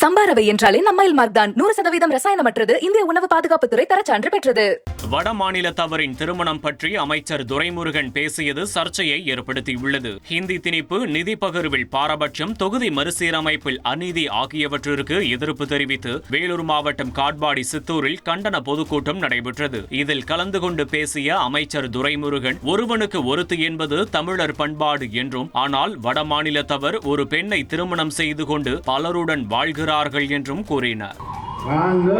சம்பாரவை என்றாலே நம்மைல் மார்க் தான். நூறு சதவீதம் ரசாயனமற்றது இந்திய உணவு பாதுகாப்புத்துறை தரச்சான்று பெற்றது. வட மாநிலத்தவரின் திருமணம் பற்றி அமைச்சர் துரைமுருகன் பேசியது சர்ச்சையை ஏற்படுத்தியுள்ளது. ஹிந்தி திணிப்பு நிதி பகிர்வில் பாரபட்சம் தொகுதி மறுசீரமைப்பில் அநீதி ஆகியவற்றிற்கு எதிர்ப்பு தெரிவித்து வேலூர் மாவட்டம் காட்பாடி சித்தூரில் கண்டன பொதுக்கூட்டம் நடைபெற்றது. இதில் கலந்து கொண்டு பேசிய அமைச்சர் துரைமுருகன் ஒருவனுக்கு ஒருத்து என்பது தமிழர் பண்பாடு என்றும் ஆனால் வட மாநிலத்தவர் ஒரு பெண்ணை திருமணம் செய்து கொண்டு பலருடன் வாழ்கிறார்கள் என்றும் கூறினார். நாங்க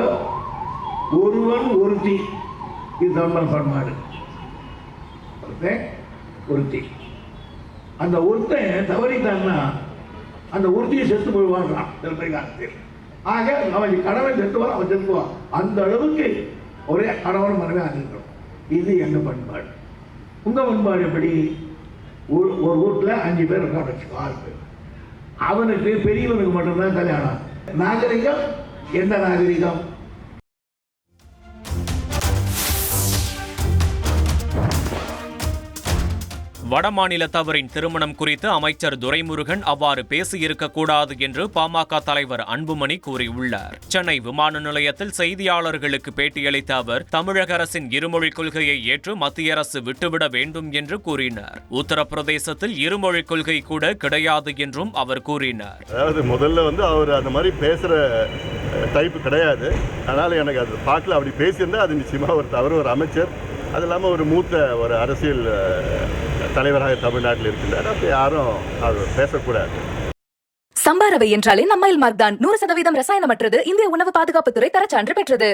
ஒருவன் ஒருத்தி. இது தமிழ் பண்பாடு ஒருத்தி. அந்த ஒருத்தன் தவறித்தான்னா அந்த ஒருத்தியை செத்து போய்வான்றான் திருப்பதி காலத்தில் ஆக அவன் கணவன் செத்துவான் அவன் செத்துவான். அந்த அளவுக்கு ஒரே கணவன் மனமே ஆகின்றோம் இது எங்க பண்பாடு? உங்கள் பண்பாடு எப்படி? ஒரு ஒரு வீட்டில் அஞ்சு பேர் இருக்கான்னு வச்சுக்கோ ஆறு பேர். அவனுக்கு பெரியவனுக்கு மட்டும்தான் கல்யாணம். നാഗരികം എന്താ നാഗരികം. வடமாநிலத்தவரின் திருமணம் குறித்து அமைச்சர் துரைமுருகன் அவ்வாறு பேசியிருக்கக்கூடாது என்று பாமக தலைவர் அன்புமணி கூறியுள்ளார். சென்னை விமான நிலையத்தில் செய்தியாளர்களுக்கு பேட்டியளித்த அவர் தமிழக அரசின் இருமொழிக் கொள்கையை ஏற்று மத்திய அரசு விட்டுவிட வேண்டும் என்று கூறினார். உத்தரப்பிரதேசத்தில் இருமொழிக் கொள்கை கூட கிடையாது என்றும் அவர் கூறினார். அதாவது முதல்ல வந்து அவர் அந்த மாதிரி பேசுகிற டைப் கிடையாது. அதனால் எனக்கு அது பார்க்கல. அப்படி பேசியிருந்தா அது நிச்சயமாக ஒரு தவறு. ஒரு அமைச்சர் அது இல்லாமல் ஒரு மூத்த ஒரு அரசியல் தலைவராக தமிழ்நாட்டில் இருக்கின்றார். அப்படி யாரும் அவர் பேசக்கூடாது. சம்பாரவை என்றாலே நம்மைல் மார்க் தான் நூறு சதவீதம் ரசாயனமற்றது. இந்திய உணவு பாதுகாப்புத்துறை தரச்சான்று பெற்றது.